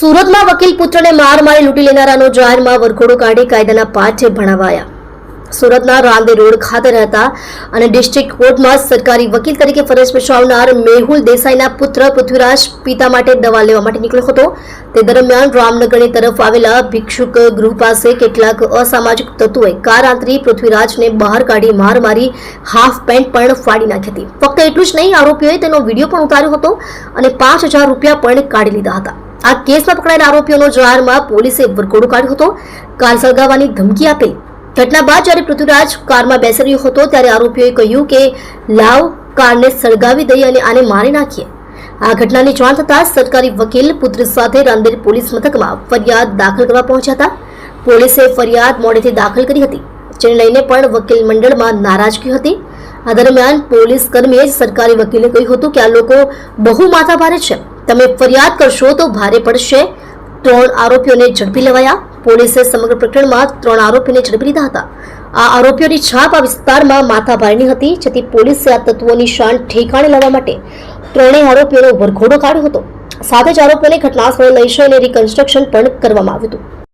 સુરતમાં વકીલ પુત્રને માર મારી લૂંટી લેનારાનો જાહેરમાં વરઘોડો કાઢી કાયદાના પાઠે ભણાવાયા. સુરતના રાંદે રોડ ખાતે રહેતા અને ડિસ્ટ્રિક્ટ કોર્ટમાં સરકારી વકીલ તરીકે ફરજ બજાવનાર મેહુલ દેસાઈના પુત્ર પૃથ્વીરાજ પિતા માટે દવા લેવા માટે નીકળ્યો હતો. તે દરમિયાન રામનગરની તરફ આવેલા ભિક્ષુક ગૃહ પાસે કેટલાક અસામાજિક તત્વોએ કાર આંતરી પૃથ્વીરાજને બહાર કાઢી માર મારી હાફ પેન્ટ પણ ફાડી નાખી હતી. ફક્ત એટલું જ નહીં, આરોપીઓએ તેનો વીડિયો પણ ઉતાર્યો હતો અને પાંચ હજાર રૂપિયા પણ કાઢી લીધા હતા. આ કેસમાં પકડાયેલા આરોપીઓનો જાહેરમાં પોલીસે વરઘોડો કાઢ્યો હતો. કાર સળગાવવાની ધમકી આપી ઘટના બાદ જ્યારે પૃથ્વીરાજ કારમાં બેસી રહ્યો હતો ત્યારે આરોપીઓએ કહ્યું કે, લાવ કારને સળગાવી દઈએ અને આને મારી નાખીએ. આ ઘટનાની જાણ થતાં સરકારી વકીલ પુત્ર સાથે રાંદેર પોલીસ મથકમાં ફરિયાદ દાખલ કરવા પહોંચ્યા હતા. પોલીસે ફરિયાદ મોડેથી દાખલ કરી હતી, જેને લઈને પણ વકીલ મંડળમાં નારાજગી હતી. આ દરમિયાન પોલીસ કર્મીએ સરકારી વકીલે કહ્યું હતું કે આ લોકો બહુ માથાભારે છે. તમે ફરિયાદ કરશો તો ભારે પડશે. ત્રણ આરોપીઓને ઝડપી લેવાયા. પોલીસે સમગ્ર પ્રકરણમાં ત્રણ આરોપીને ઝડપી લીધા હતા. આ આરોપીઓની છાપ આ વિસ્તારમાં માથાભારની હતી, જેથી પોલીસે આ તત્વોની શાન ઠેકાણે લાવવા માટે ત્રણેય આરોપીઓનો વરઘોડો કાઢ્યો હતો. સાથે જ આરોપીઓને ઘટનાસ્થળે લઈ જઈને રિકન્સ્ટ્રક્શન પણ કરવામાં આવ્યું હતું.